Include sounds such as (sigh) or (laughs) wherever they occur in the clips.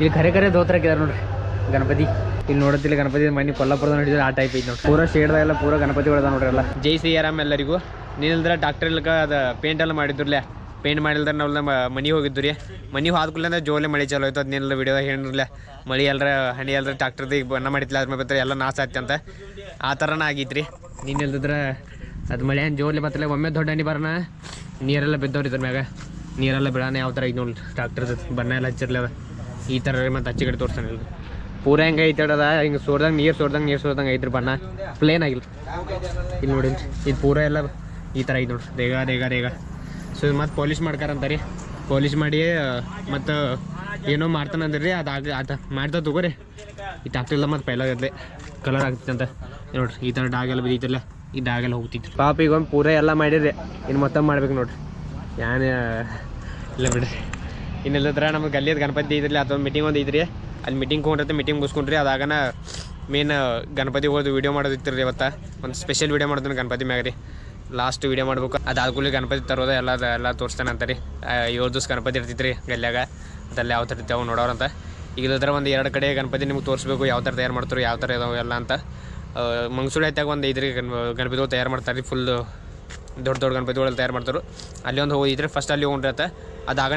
ಇಲ್ಲಿ ಖರೆ ಖರೆ ದೋತ್ರ ಹಾಕಿದಾರೆ ನೋಡ್ರಿ. ಗಣಪತಿ. ಇಲ್ಲಿ ನೋಡತ್ತಿಲ್ಲ ಗಣಪತಿ ಮನೆ ಕೊಲ್ಲಾಪುರದ ನೋಡಿದ್ರೆ ಆ ಟೈಪ್ ಐತಿ ನೋಡಿ ಪೂರ ಎಲ್ಲ ಪೂರ ಗಣಪತಿ ಒಳದ ನೋಡ್ರಿ ಎಲ್ಲ. ಜೈ ಸಿ ಆರಾಮ್ ಎಲ್ಲರಿಗೂ ನೀನಿಲ್ದ್ರ ಡಾಕ್ಟರ್ ಇಲ್ಲಕ ಅದು ಪೇಂಟ್ ಎಲ್ಲ ಮಾಡಿದ್ರಲ್ಲೇ ಪೇಂಟ್ ಮಾಡಿಲ್ದ್ರೆ ನಾವು ನಮ್ಮ ಮನೆಗೆ ಹೋಗಿದ್ದು ರೀ ಮನೆಗೆ ಹೋದ್ಕೂಡ್ಲೆ ಅಂದ್ರೆ ಜೋಲೆ ಮಳೆ ಚಲೋ ಆಯ್ತು ಅದನ್ನೆಲ್ಲ ವಿಡಿಯೋದಾಗ ಹೇಳಿರಲಿಲ್ಲ ಮಳೆ ಎಲ್ಲರ ಹಣಿ ಎಲ್ಲರ ಟ್ರಾಕ್ಟರ್ದು ಈಗ ಬಣ್ಣ ಮಾಡಿದ್ಲ, ಅದ್ರ ಮೇಲೆ ಎಲ್ಲ ನಾಶ ಆಯ್ತು ಅಂತ. ಆ ಥರನ ಆಗೈತೆ ರೀ ನೀನು ಇಲ್ದಿದ್ರೆ ಅದು ಮಳೆ ಏನು ಜೋರ್ಲಿ ಬತ್ತಲ್ಲ ಒಮ್ಮೆ ದೊಡ್ಡ ಹಣಿ ಬರೋಣ ನೀರೆಲ್ಲ ಬಿದ್ದವ್ರಿ ಇದ್ರ ಮ್ಯಾಗ. ನೀರೆಲ್ಲ ಬಿಡೋಣ ಯಾವ ಥರ ಈಗ ನೋಡಿ ಟ್ರಾಕ್ಟರ್ದು ಬಣ್ಣ ಎಲ್ಲ ಹಚ್ಚಿರ್ಲಿ ಈ ಥರ ಮತ್ತು ಹಚ್ಚಿ ತೋರಿಸ್ತಾನೆ ಇಲ್ಲಿ ಪೂರ ಹೆಂಗೆ ಐತೆ ಅದ ಹಿಂಗೆ ಸೋರ್ದಂಗೆ, ನೀರು ಸೋರ್ದಂಗೆ ನೀರು ಸೋರ್ದಂಗೆ ಐತ್ರಿ ಬಣ್ಣ. ಪ್ಲೇನ್ ಆಗಿಲ್ಲ. ಇಲ್ಲಿ ನೋಡಿ ಇದು ಪೂರ ಎಲ್ಲ ಈ ಥರ ಐತೆ ನೋಡ್ರಿ. ದೇಗ ದೇಗ ದೇಗ ಸೊ ಮತ್ತು ಪಾಲಿಶ್ ರೀ. ಪಾಲಿಶ್ ಮಾಡಿ, ಮತ್ತು ಏನೋ ಮಾಡ್ತಾನೆ ಅಂದ್ರಿ ಅದು ಆಗ ಆತ ಮಾಡ್ತಾ ತಗೋರಿ. ಈ ಆಗ್ತಿಲ್ಲ ಮತ್ತು ಪೈಲ ಇರಲಿ ಕಲರ್ ಆಗ್ತಿತ್ತು ಅಂತ. ನೋಡ್ರಿ, ಈ ಥರ ಡಾಗೆಲ್ಲ ಬಿದ್ದೈತಲ್ಲ, ಈ ಡಾಗೆಲ್ಲ ಹೋಗ್ತಿತ್ತು ಪಾಪ ಈಗ ಒಂದು ಪೂರ ಎಲ್ಲ ಮಾಡಿರಿ ಇನ್ನು ಮೊತ್ತ ಮಾಡ್ಬೇಕು ನೋಡ್ರಿ. ಏನು ಇಲ್ಲ ಬಿಡ್ರಿ. ಇನ್ನಿಲ್ಲದ್ರ ನಮ್ಗೆ ಗಲ್ಲಿಯದ ಗಣಪತಿ ಐತ್ರಿ ಅದೊಂದು ಮೀಟಿಂಗ್ ಒಂದು ಐತ್ರಿ ಅಲ್ಲಿ ಮೀಟಿಂಗ್ ಕೊಂಡಿರ್ತೀವಿ ಮೀಟಿಂಗ್ ಮುಗಿಸ್ಕೊಂಡ್ರಿ, ಅದಾಗನ ಮೇನ್ ಗಣಪತಿ ಹೋಗೋದು ವೀಡಿಯೋ ಮಾಡೋದಿತ್ತು ರೀ ಇವತ್ತು. ಒಂದು ಸ್ಪೆಷಲ್ ವೀಡಿಯೋ ಮಾಡ್ತೀನಿ ಗಣಪತಿ ಮ್ಯಾಗ ರೀ. ಲಾಸ್ಟ್ ವೀಡಿಯೋ ಮಾಡ್ಬೇಕು. ಅದಾದ್ಕೂಲಿ ಗಣಪತಿ ತರೋದು ಎಲ್ಲ ಎಲ್ಲ ತೋರಿಸ್ತಾನೆ ರೀ. ಏಳು ದಿವಸ ಗಣಪತಿ ಇರ್ತಿತ್ತು ರೀ ಗಲ್ಯಾಗ ಅದೆಲ್ಲ ಯಾವ ಥರ ಇರ್ತಾವೆ ನೋಡೋರಂತ ಈಗ ಇಲ್ಲದ್ರ ಒಂದು ಎರಡು ಕಡೆ ಗಣಪತಿ ನಿಮ್ಗೆ ತೋರಿಸ್ಬೇಕು, ಯಾವ ಥರ ತಯಾರು ಮಾಡ್ತಾರೆ, ಯಾವ ಥರ ಇದಾವೆ ಎಲ್ಲ ಅಂತ. ಮಂಗಸೂಳಿ ಐತಾಗ ಒಂದು ಗಣ ಗಣಪತಿಗಳು ತಯಾರು ಮಾಡ್ತಾರೆ ರೀ ಫುಲ್ ದೊಡ್ಡ ದೊಡ್ಡ ಗಣಪತಿಗಳು ತಯಾರು ಮಾಡ್ತಾರೆ. ಅಲ್ಲಿ ಒಂದು ಹೋಗಿದ್ರೆ ಫಸ್ಟ್ ಅಲ್ಲಿ ಹೋಗ್ರಿ ಅದಾಗನೇ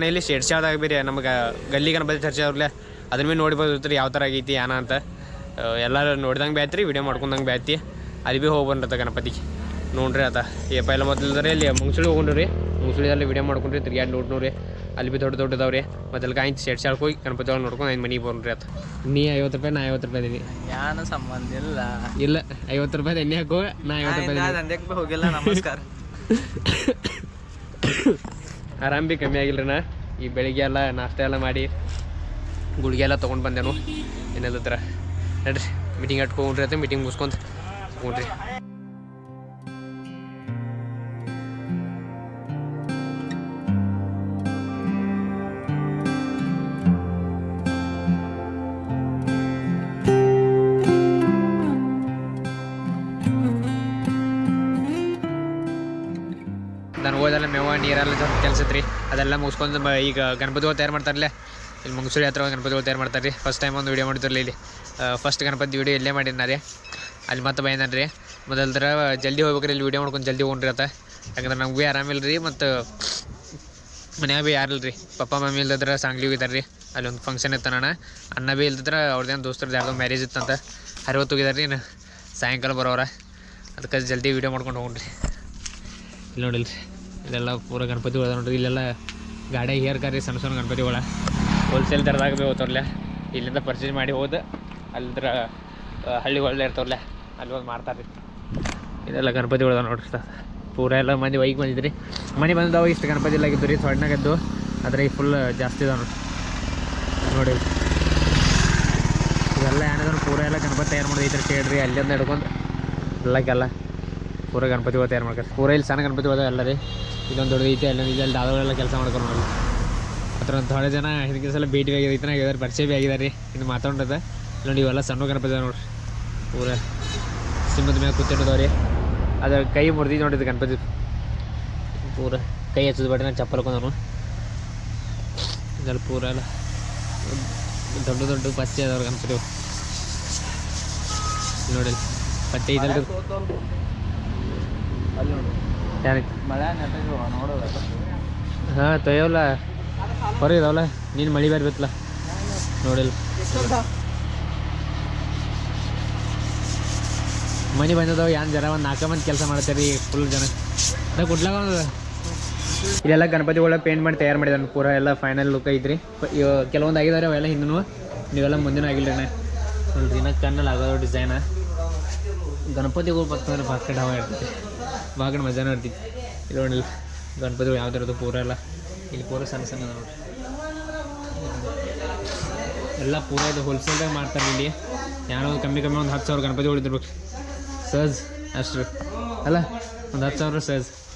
ಇಲ್ಲಿ ಶೇಡ್ ಶಾದಾಗ ಬೇರೆ ನಮಗೆ ಗಲ್ಲಿ ಗಣಪತಿ ಚರ್ಚೆ ಅದನ್ನ ಅದ್ರ ಮೇಲೆ ನೋಡ್ಬೋದು ರೀ ಯಾವ ಥರ ಆಗೈತಿ ಏನ ಅಂತ. ಎಲ್ಲರೂ ನೋಡ್ದಂಗೆ ಬ್ಯಾತ್ರಿ ವಿಡಿಯೋ ಮಾಡ್ಕೊಂಡಂಗೆ ಬ್ಯಾತಿ ಅಲ್ಲಿ ಭೀ ಹೋಗಿ ಬಂದ್ರತ್ತ ಗಣಪತಿಗೆ ನೋಡ್ರಿ ಅದ ಏ ಪೈಲ ಮೊದಲಿದ್ರೆ ಇಲ್ಲಿ ಮುಂಗ್ಸುಳಿ ಹೋಗ್ರಿ ರೀ ಮುಂಗ್ಸುಳಿದಲ್ಲಿ ವಿಡಿಯೋ ಮಾಡ್ಕೊಂಡ್ರಿ ತಿರ್ಗ್ಯಾಡ್ ನೋಡ್ನೋರಿ ಅಲ್ಲಿ ಭೀ ದೊಡ್ಡ ದೊಡ್ಡದವ್ರಿ. ಮೊದಲು ಕಾಯಿ ಶೆಡ್ ಶಾಳಕ್ಕೆ ಹೋಗಿ ಗಣಪತಿ ಒಳಗೆ ನೋಡ್ಕೊಂಡು ಐದು ಮನೆಗೆ ಬಂದ್ರಿ ಆತ. ನೀ ಐವತ್ತು ರೂಪಾಯಿ ನಾ ಐವತ್ತು ರೂಪಾಯಿ ಇದೀನಿ ಯಾನ ಸಂಬಂಧ ಇಲ್ಲ. ಇಲ್ಲ ಐವತ್ತು ರೂಪಾಯಿ ಎಣ್ಣೆ ಹಾಕೋ ನಾ ಐವತ್ತು ರೂಪಾಯಿ ಹೋಗಿಲ್ಲ ನಮಸ್ಕಾರ. (laughs) ಆರಾಮ್ ಭೀ ಕಮ್ಮಿ ಆಗಿಲ್ರಿ ನಾ. ಈ ಬೆಳಿಗ್ಗೆ ಎಲ್ಲ ನಾಷ್ಟ ಎಲ್ಲ ಮಾಡಿ ಗುಳಿಗೆ ಎಲ್ಲ ತೊಗೊಂಡು ಬಂದೆನು. ಏನೆಲ್ಲತ್ರ ನಡ್ರಿ ಮೀಟಿಂಗ್ ಅಟ್ಕೊಂಡ್ರಿ ಅಂತ ಮೀಟಿಂಗ್ ಮುಗಿಸ್ಕೊಂತ ಹೋಗ್ರಿ. ನಾನು ಹೋದಲ್ಲ ಮೇವ, ನೀರೆಲ್ಲ ಸ್ವಲ್ಪ ಕೆಲಸ ರೀ ಅದೆಲ್ಲ ಮುಗಿಸ್ಕೊಂಡು ಈಗ ಗಣಪತಿಗಳು ತಯಾರು ಮಾಡ್ತಾರಲ್ಲ ಇಲ್ಲಿ ಮುಂಗಸೂರಿ ಹತ್ರ ಗಣಪತಿಗಳು ತಯಾರು ಮಾಡ್ತಾರೆ ರೀ ಫಸ್ಟ್ ಟೈಮ್ ಒಂದು ವೀಡಿಯೋ ಮಾಡ್ತಿರಲಿ ಇಲ್ಲಿ. ಫಸ್ಟ್ ಗಣಪತಿ ವೀಡಿಯೋ ಇಲ್ಲೇ ಮಾಡಿದ್ನ ರೀ ಅಲ್ಲಿ ಮತ್ತೆ ಬೈದಾನ ರೀ ಮೊದಲ್ದ್ರ ಜಲ್ದಿ ಹೋಗ್ಬೇಕ್ರಿ, ಇಲ್ಲಿ ವೀಡಿಯೋ ಮಾಡ್ಕೊಂಡು ಜಲ್ದಿ ಹೋಗ್ರಿ ಆತ. ಯಾಕಂದ್ರೆ ನಮ್ಗೆ ಭೀ ಆರಾಮಿಲ್ಲ ರೀ ಮತ್ತು ಮನ್ಯಾಗ ಭೀ ಯಾರಿಲ್ಲ ರೀ ಪಪ್ಪ, ಮಮ್ಮಿ ಇಲ್ದಿದ್ರೆ ಸಾಂಗ್ಲಿ ಹೋಗಿದ್ದಾರೆ ರೀ ಅಲ್ಲಿ ಒಂದು ಫಂಕ್ಷನ್ ಇತ್ತು ನಾನು. ಅಣ್ಣ ಭೀ ಇಲ್ದಿದ್ರೆ ಅವ್ರದ್ದೇನು ದೋಸ್ತರದ್ದು ಯಾರ್ದೋ ಮ್ಯಾರೇಜ್ ಇತ್ತಂತ. ಹರಿವತ್ತು ಹೋಗಿದ್ದಾರೆ ರೀ ಸಾಯಂಕಾಲ ಬರೋರ ಅದಕ್ಕೆ ಜಲ್ದಿ ವೀಡಿಯೋ ಮಾಡ್ಕೊಂಡು ಹೋಗ್ರಿ. ಇಲ್ಲಿ ನೋಡಿಲ್ರಿ. ಇಲ್ಲೆಲ್ಲ ಪೂರ ಗಣಪತಿ ಅದಾವ ನೋಡ್ರಿ, ಇಲ್ಲೆಲ್ಲ ಗಾಡಿ ಹೇರ್ಕಾರಿ ಸಣ್ಣ ಸಣ್ಣ ಗಣಪತಿಗಳ ಹೋಲ್ಸೇಲ್ ದರದಾಗ ಭೀ ಹೋಗ್ತಾವ್ರಲ್ಲ ಇಲ್ಲಿಂದ ಪರ್ಚೇಸ್ ಮಾಡಿ ಹೋದ ಅಲ್ಲಿದ್ರ ಹಳ್ಳಿ ಒಳ್ಳೆ ಇರ್ತಾವಲ್ಲ ಅಲ್ಲಿ ಹೋಗಿ ಮಾರ್ತಾರೆ ಇದೆಲ್ಲ ಗಣಪತಿ ಅದಾವ ನೋಡ್ರಿ ಪೂರ ಎಲ್ಲ ಮಂದಿ ಬೈಕ್ ಬಂದಿದ್ರಿ. ಮನೆ ಬಂದವ, ಇಷ್ಟು ಗಣಪತಿ ಎಲ್ಲ ಆಗಿದ್ದು ರೀ ಸೊಣ್ಣಗದ್ದು ಆದರೆ ಈ ಫುಲ್ ಜಾಸ್ತಿ ಇದಾವ ನೋಡಿ ನೋಡಿ. ಇವೆಲ್ಲ ಏನಾದ್ರು ಪೂರ ಎಲ್ಲ ಗಣಪತಿ ತಯಾರು ಮಾಡಿದ್ರೆ ಕೇಳ್ರಿ, ಅಲ್ಲಿಂದ ಹಿಡ್ಕೊಂಡು. ಎಲ್ಲಕ್ಕೆಲ್ಲ ಪೂರ ಗಣಪತಿಗಳು ತಯಾರು ಮಾಡ್ತಾರೆ ಪೂರ ಇಲ್ಲಿ ಸಣ್ಣ ಗಣಪತಿ ಅದಾವ ಎಲ್ಲ ರೀ ಇದೊಂದು ದೊಡ್ಡ ಐತೆ ಅಲ್ಲೊಂದು ಇದೆ ಅಲ್ಲಿ ದಾದಗಳೆಲ್ಲ ಕೆಲಸ ಮಾಡ್ಕೊಂಡು ನೋಡಿ ಹತ್ರ ಒಂದು ಥೋಡೆ ಜನ ಹಿಂದಿನ ಸಲ ಭೇಟಿ ಆಗಿದ್ದೈತೆ ಆಗಿದ್ದಾರೆ ಪರಿಚಯ ಭೀ ಆಗಿದ್ದಾರೆ ಇನ್ನು ಮಾತಾಡೋದ ನೋಡಿ ಇವೆಲ್ಲ ಸಣ್ಣ ಗಣಪತಿ ನೋಡ್ರಿ. ಪೂರ ಸಿಂಹದ ಮೇಲೆ ರೀ ಅದ್ರ ಕೈ ಮುರಿದಿ ನೋಡಿದ್ದು ಗಣಪತಿ. ಪೂರ ಕೈ ಹಚ್ಚದ ಬಟ್ಟೆ ನಾನು ಚಪ್ಪಲ್ ಇದೆಲ್ಲ ಪೂರ ಎಲ್ಲ ದೊಡ್ಡ ದೊಡ್ಡ ಪಚ್ಚೆ ಅದಾವ್ರಿ ಗಣಪತಿ ನೋಡಿ ಪತ್ತೆ ಇದೆಲ್ಲ ಅಲ್ಲಿ ನೋಡು ಯಾರಿಗೆ ಮಳೆ ನೆಟ್ಟಿಗೆ ನೋಡೋದ ಹಾಂ ತೊಯ್ಯವಲ್ಲ ಹೊರಗೆ ಇದಾವಲ್ಲ ನೀನು ಮಳೆ ಬೇರೆ ಬಿತ್ತಲ್ಲ ನೋಡಿಲ್ಲ. ಮನೆ ಬಂದದವ ಏನು ಜನ ಒಂದು ನಾಲ್ಕು ಮಂದಿ ಕೆಲಸ ಮಾಡ್ತಾರೆ ಫುಲ್ ಜನ. ಅದ ಕುಡ್ಲಾಗ ಇಲ್ಲೆಲ್ಲ ಗಣಪತಿಗಳ ಪೇಂಟ್ ಮಾಡಿ ತಯಾರು ಮಾಡಿದಾರೆ ಪೂರ ಎಲ್ಲ ಫೈನಲ್ ಲುಕ್ ಐತ್ರಿ. ಇವ ಕೆಲವೊಂದು ಆಗಿದಾರೆ ಅವೆಲ್ಲ ಹಿಂದೂ ನೀವೆಲ್ಲ ಮುಂದಿನ ಆಗಿಲ್ಲ ನೋಡ್ರಿ ಇನ್ನ ಕಣ್ಣಲ್ಲಿ ಆಗೋದು ಡಿಸೈನ ಗಣಪತಿಗಳು ಬರ್ತಂದ್ರೆ ಕಡೆ ಹವ ಇರ್ತೈತಿ. ಭಾಳ ಮಜಾನ ಇರ್ತೈತಿ ಇಲ್ಲಿ ನೋಡಿಲ್ಲ. ಗಣಪತಿಗಳು ಯಾವ ಥರದ್ದು ಪೂರ ಎಲ್ಲ ಇಲ್ಲಿ ಪೂರ ಸಣ್ಣ ಸಣ್ಣ ನೋಡ್ರಿ ಎಲ್ಲ ಪೂರ ಇದು ಹೋಲ್ಸೇಲ್ದಾಗ ಮಾಡ್ತಾರೆ ಇಲ್ಲಿ. ಯಾರೋ ಕಮ್ಮಿ ಕಮ್ಮಿ ಒಂದು ಹತ್ತು ಸಾವಿರ ಗಣಪತಿ ಉಳಿದಿರ್ಬೇಕು ಸಜ್ ಅಷ್ಟು ಅಲ್ಲ ಒಂದು ಹತ್ತು ಸಾವಿರ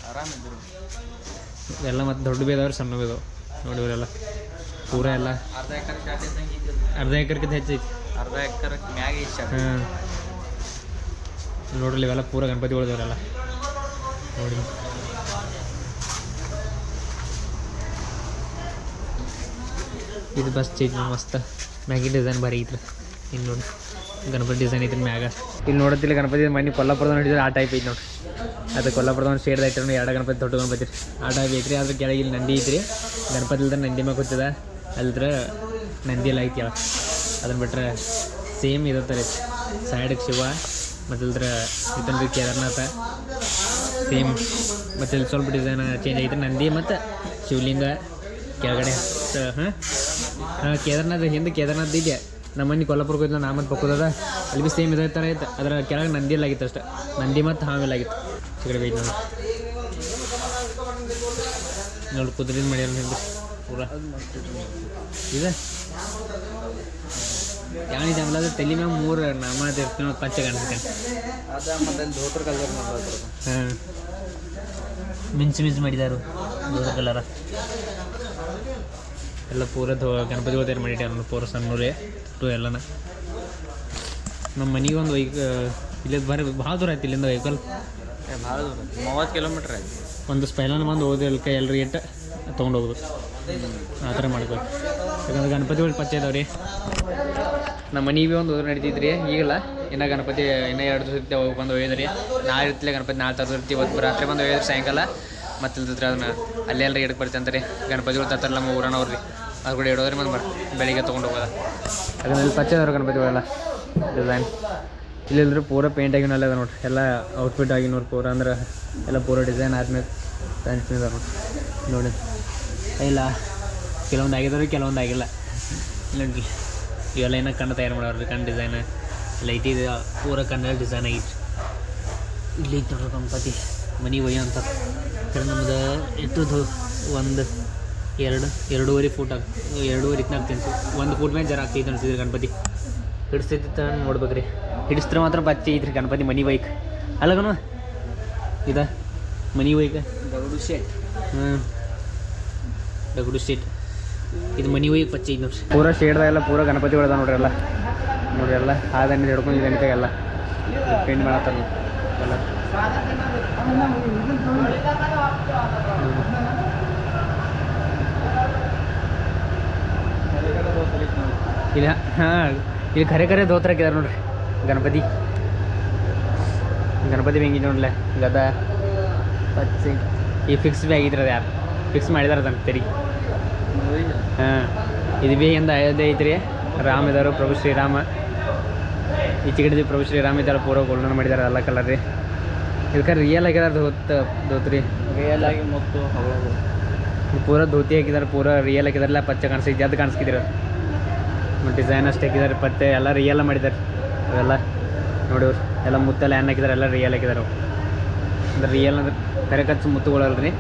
ಆರಾಮಿದ್ರು ಎಲ್ಲ ಮತ್ತು ದೊಡ್ಡ ಬೇದವ್ರು ಸಣ್ಣ ಬೇದವು ನೋಡಿ ಇವರೆಲ್ಲ. ಪೂರ ಎಲ್ಲ. ಅರ್ಧ ಎಕರೆ ಅರ್ಧ ಎಕರೆಗಿಂತ ಹೆಚ್ಚೈತಿ. ಅರ್ಧ ಎಕರೆ ಮ್ಯಾಗ ಹಾಂ. ನೋಡ್ರಿ ಇವೆಲ್ಲ ಪೂರ ಗಣಪತಿ ಉಳಿದವರೆಲ್ಲ ನೋಡಿ. ಇದು ಬಸ್ ಚೇಜ್ ಮಸ್ತ್. ಮ್ಯಾಗಿ ಡಿಸೈನ್ ಭಾರಿ ಐತ್ರಿ. ಇಲ್ಲಿ ನೋಡಿ. ಗಣಪತಿ ಡಿಸೈನ್ ಐತ್ರಿ ಮ್ಯಾಗ. ಇಲ್ಲಿ ನೋಡತ್ತಿಲ್ಲ ಗಣಪತಿ ಮನೆ ಕೊಲ್ಲಾಪುರದ ನೋಡಿದ್ರೆ ಆ ಟೈಪ್ ಐತಿ ನೋಡಿ. ಅದು ಕೊಲ್ಲಾಪುರದ ಒಂದು ಶೇಡ್ ಐತ್ರಿ ಎರಡು ಗಣಪತಿ, ದೊಡ್ಡ ಗಣಪತಿ ರೀ ಆ ಟೈಪ್ ಐತ್ರಿ. ಅದ್ರ ಕೆಳಗೆ ಇಲ್ಲಿ ನಂದಿ ಐತ್ರಿ. ಗಣಪತಿ ಇಲ್ದ್ರೆ ನಂದಿ ಮ್ಯಾಗ ಕೂತದ. ಅಲ್ದ್ರ ನಂದಿ ಎಲ್ಲ ಐತಿ ಅದನ್ನ ಬಿಟ್ರೆ ಸೇಮ್ ಇದೇ ಥರ ಐತಿ ಸೈಡಿಗೆ ಶಿವ. ಮತ್ತು ಇದನ್ನ ಇತನ್ರಿ ಕೇದಾರ್ನಾಥ ಸೇಮ್ ಮತ್ತು ಇಲ್ಲಿ ಸ್ವಲ್ಪ ಡಿಸೈನ್ ಚೇಂಜ್ ಐತೆ ನಂದಿ ಮತ್ತು ಶಿವಲಿಂಗ ಕೆಳಗಡೆ. ಹಾಂ? ಹಾಂ, ಕೇದಾರ್ನಾಥ, ಹಿಂದೆ ಕೇದಾರ್ನಾಥ್ ಇದೆ. ನಮ್ಮ ಮನೆ ಕೊಲ್ಲಾಪುರಕ್ಕೆ ಹೋಯ್ತು ನಾ ಮತ್ತು ಪಕ್ಕದ ಅಲ್ಲಿ ಬಿ ಸೇಮ್ ಇದೇ ಥರ ಐತೆ. ಅದರ ಕೆಳಗೆ ನಂದಿ ಎಲ್ಲ ಆಗಿತ್ತು ಅಷ್ಟೆ. ನಂದಿ ಮತ್ತು ಹಾವೆಲ್ಲ ಆಗಿತ್ತು. ಕಡೆ ಬೈತು ನೋಡಿ. ನೋಡಿ ಕುದುರೆ ಮಾಡ್ಯಾರ ಹಿಂದೆ ಪೂರ. ಇದೆ? ಯಾಣಿದೆ ಅಂದ್ರೆ ತಲೆ ಮ್ಯಾಗ ಮೂರು ನಾಮ ಇರ್ತೀವಿ ಪಚ್ಚೆ ಕಾಣಿಸ್ತೇನೆ ಅದ ಮತ್ತೆ ಧೋತ್ರ ಕಲರ್ ಹಾಂ. ಮಿಂಚು ಮಿಂಚು ಮಾಡಿದಾರು ದೂರ ಕಲರ ಎಲ್ಲ ಪೂರ ಗಣಪತಿ ಗಣಪತಿಗಳು ತಯಾರು ಮಾಡಿಟ್ಟಾರ ಪೂರ ಸಣ್ಣೂರೇ ಟು ಎಲ್ಲನ. ನಮ್ಮ ಮನೆಗೆ ಒಂದು ವೈಕ್ ಇಲ್ಲಿ ಬರೀ ಭಾಳ ದೂರ ಆಯ್ತು ಇಲ್ಲಿಂದ ವೆಹಿಕಲ್ ಭಾಳ ದೂರ. ಮೂವತ್ತು ಕಿಲೋಮೀಟ್ರ್ ಆಯ್ತು. ಒಂದು ಸ್ಪೈಲನ್ ಬಂದು ಓದಿಲ್ಕ ಎಲ್ರಿ ಇಟ್ಟು ತೊಗೊಂಡು ಹೋಗೋದು. ಆ ಥರ ಮಾಡ್ಬೇಕು. ಯಾಕಂದ್ರೆ ಗಣಪತಿಗಳು ಪಚ್ಚ ಇದಾವೆ ರೀ ನಮ್ಮ ಮನೆಗೆ ಒಂದು ಹೋದ್ರೆ ನಡೀತಿದ್ರಿ? ಈಗಲ್ಲ? ಇನ್ನು ಗಣಪತಿ, ಇನ್ನೂ ಎರಡು ದಿವಸ ಇರ್ತೀವಿ ಹೋಗಿ ಬಂದು ಒಯ್ದ್ರಿ. ನಾಳೆ ಇರ್ತಿಲ್ಲ ಗಣಪತಿ, ನಾಳೆ ತರ್ದು ಇರ್ತೀವಿ. ಇವತ್ತು ರಾತ್ರಿ ಬಂದು ಒಯ್ದ್ರಿ, ಸಾಯಂಕಾಲ. ಮತ್ತೆ ಇಲ್ದಿದ್ರೆ ಅದನ್ನ ಅಲ್ಲೇ ಎಲ್ಲರಿ ಬರ್ತೀವಿ ರೀ ಗಣಪತಿಗಳು ತರ್ತಾರಲ್ಲ ನಮ್ಮ ಊರನವ್ರು ರೀ. ಅದು ಕೂಡ ಇಡೋದ್ರಿ ಮತ್ತೆ ಬೆಳಿಗ್ಗೆ ತೊಗೊಂಡು ಹೋಗೋದ. ಅದನ್ನ ಇಲ್ಲಿ ಪಚ್ಚ ಅದಾವ್ರಿ ಗಣಪತಿಗಳೆಲ್ಲ ಡಿಸೈನ್ ಇಲ್ಲಿಲ್ದ್ರೆ ಪೂರ ಪೇಂಟ್ ಆಗಿನಲ್ಲ ಅದ ನೋಡ್ರಿ. ಎಲ್ಲ ಔಟ್ಫಿಟ್ ಆಗಿ ನೋಡ್ರಿ ಪೂರ. ಅಂದ್ರೆ ಎಲ್ಲ ಪೂರ ಡಿಸೈನ್ ಆದ್ಮೇಲೆ ಅದ ನೋಡ್ರಿ. ನೋಡಿ. ಇಲ್ಲ, ಕೆಲವೊಂದು ಆಗಿದಾವ್ರಿ, ಕೆಲವೊಂದು ಆಗಿಲ್ಲ. ಇಲ್ಲಂರಿ ಇವೆಲ್ಲ ಏನೋ ಕಣ್ಣು ತಯಾರು ಮಾಡೋರು ಕಣ್ಣು ಡಿಸೈನ್ ಲೈಟ್ ಇದೆ ಪೂರ ಕಣ್ಣಲ್ಲಿ ಡಿಸೈನ್ ಆಗಿತ್ತು ಇಲ್ಲಿ ನೋಡ್ರಿ ಗಣಪತಿ. ಮನೆ ಒಯ್ಯೋ ಅಂತ. ನಮ್ದು ಎಷ್ಟದು ಒಂದು ಎರಡು ಎರಡೂವರೆ ಫೂಟ್ ಆಗ ಎರಡೂವರೆ ಇತ್ತು ತಿನ್ಸು. ಒಂದು ಫೂಟ್ ಮೇಲೆ ಜರ ಆಗ್ತೈತೆ ಅನ್ಸಿದ್ರಿ ಗಣಪತಿ. ಹಿಡಿಸ್ತೈತಿ ನೋಡ್ಬೇಕ್ರಿ. ಹಿಡಿಸ್ತಾರೆ ಮಾತ್ರ ಬಚ್ಚಿ ಐತ್ರಿ ಗಣಪತಿ ಮನಿ ಬೈಕ್ ಅಲ್ಲಗನು ಇದ ಮನಿ ಬೈಕ್ ದಗಡು ಶೇಟ್. ಹ್ಞೂ ದಗುಡು ಸ್ಟೇಟ್ ಇದು ಮನಿ ಹೋಗಿ ಪಚ್ಚಿ ಐತಿ ನೋಡ್ರಿ. ಪೂರ ಶೇಡ್ದಾಗೆಲ್ಲ ಪೂರ ಗಣಪತಿ ಹೊಡೆದ ನೋಡ್ರಿ ಎಲ್ಲ. ನೋಡ್ರಿ ಎಲ್ಲ ಆ ದಂಡಿ ಹಿಡ್ಕೊಂಡು ಇದು ಎಲ್ಲ ಪೇಂಟ್ ಮಾಡತ್ತಾರ ನೋಡ್ರಿ ಎಲ್ಲ. ಇಲ್ಲಿ, ಹಾಂ, ಇಲ್ಲಿ ಖರೆ ಖರೆ ದೋತ್ರ ಹಾಕಿದಾರೆ ನೋಡ್ರಿ, ಗಣಪತಿ. ಗಣಪತಿ ಹೆಂಗಿದೆ ನೋಡ್ಲೆ, ಗದ, ಪಚ್ಚಿ. ಈ ಫಿಕ್ಸ್ ಬಿ ಆಗಿದ್ರೆ ಯಾರು? ಫಿಕ್ಸ್ ಮಾಡಿದಾರೆ ಅದನ್ನು ತೆರಿಗೆ ಹಾಂ. ಇದು ಬಿ ಹಿಂದೆ ಅಯೋಧ್ಯೆ ಐತ್ರಿ. ರಾಮ ಇದಾರು ಪ್ರಭು ಶ್ರೀರಾಮ. ಈಚೆ ಕಡೆ ಪ್ರಭು ಶ್ರೀರಾಮ ಇದ್ದಾರೆ ಪೂರ ಗೋಲ್ಡನ್ ಮಾಡಿದ್ದಾರೆ ಎಲ್ಲ ಕಲರ್ ರೀ. ಇದಕ್ಕೆ ರಿಯಲ್ ಆಗಿದಾರೆ ಧೋತ್ ಧೋತ್ರಿ ರಿಯಲ್ ಆಗಿ ಮತ್ತು ಪೂರ ಧೋತಿ ಹಾಕಿದ್ದಾರೆ ಪೂರ ರಿಯಲ್ ಹಾಕಿದಾರಲ್ಲ ಪಚ್ಚೆ ಕಾಣಿಸ್ತಿದ್ದೆ ಅದು ಕಾಣಿಸ್ತಿದ್ರು ಮತ್ತು ಡಿಸೈನ್ ಅಷ್ಟು ಹಾಕಿದ್ದಾರೆ ಪತ್ತೆ ಎಲ್ಲ ರಿಯಲ್ ಮಾಡಿದ್ದಾರೆ. ಅವೆಲ್ಲ ನೋಡೋರು ಎಲ್ಲ ಮುತ್ತೆಲ್ಲ ಏನು ಹಾಕಿದ್ದಾರೆ ಎಲ್ಲ ರಿಯಲ್ ಹಾಕಿದ್ದಾರೆ ಅವು. ಅಂದ್ರೆ ರಿಯಲ್ ಅಂದ್ರೆ ಕರೆ ಕಚ್ಚು ಮುತ್ತುಗಳಲ್ರಿ.